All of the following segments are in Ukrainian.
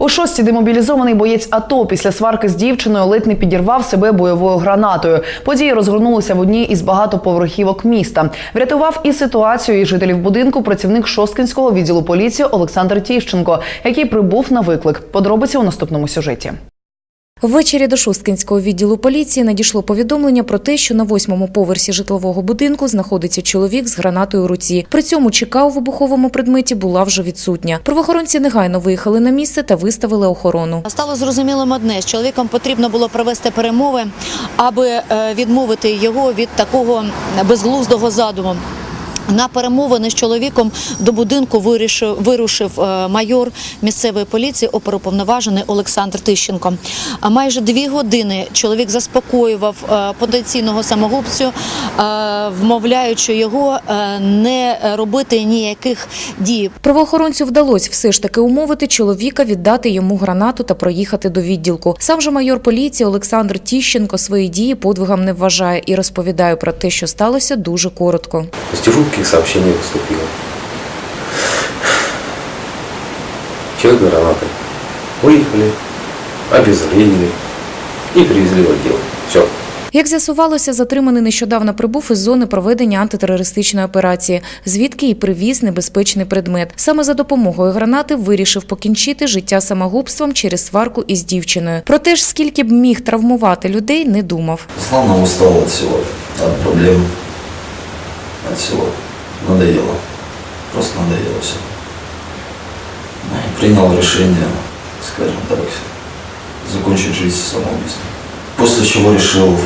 У шості демобілізований боєць АТО після сварки з дівчиною ледь не підірвав себе бойовою гранатою. Події розгорнулися в одній із багатоповерхівок міста. Врятував і ситуацію і жителів будинку працівник Шосткинського відділу поліції Олександр Тіщенко, який прибув на виклик. Подробиці у наступному сюжеті. Ввечері до Шосткинського відділу поліції надійшло повідомлення про те, що на восьмому поверсі житлового будинку знаходиться чоловік з гранатою у руці. При цьому чека у вибуховому предметі була вже відсутня. Правоохоронці негайно виїхали на місце та виставили охорону. Стало зрозумілим одне: з чоловіком потрібно було провести перемови, аби е, відмовити його від такого безглуздого задуму. На перемовини з чоловіком до будинку вирішив, вирушив е, майор місцевої поліції оперуповноважений Олександр Тищенко. А майже дві години чоловік заспокоював е, потенційного самогубцю, е, вмовляючи його не робити ніяких дій. Правоохоронцю вдалося все ж таки умовити чоловіка віддати йому гранату та проїхати до відділку. Сам же майор поліції Олександр Тіщенко свої дії подвигом не вважає і розповідає про те, що сталося дуже коротко. То жутких сообщений поступило. Человек гранатой. Выехали, обезвредили и привезли в отдел. Все. Як з'ясувалося, затриманий нещодавно прибув із зони проведення антитерористичної операції, звідки і привіз небезпечний предмет. Саме за допомогою гранати вирішив покінчити життя самогубством через сварку із дівчиною. Проте ж, скільки б міг травмувати людей, не думав. Славно устал от всего, от проблем, от всего. Надоело. Просто надоело все. И принял решение, скажем так, закончить жизнь самоубийством. После чего решил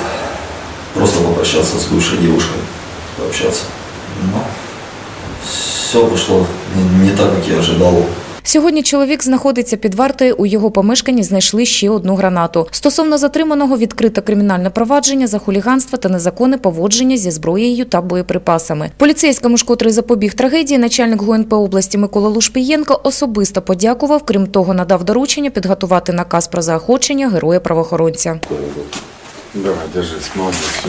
просто попрощаться с бывшей девушкой, пообщаться. Но все пошло не, не так, как я ожидал. Сьогодні чоловік знаходиться під вартою. У його помешканні знайшли ще одну гранату. Стосовно затриманого відкрито кримінальне провадження за хуліганство та незаконне поводження зі зброєю та боєприпасами. Поліцейському ж, котрий запобіг трагедії, начальник ГУНП області Микола Лушпієнко особисто подякував. Крім того, надав доручення підготувати наказ про заохочення героя правоохоронця. Давай, держись, молодец, все.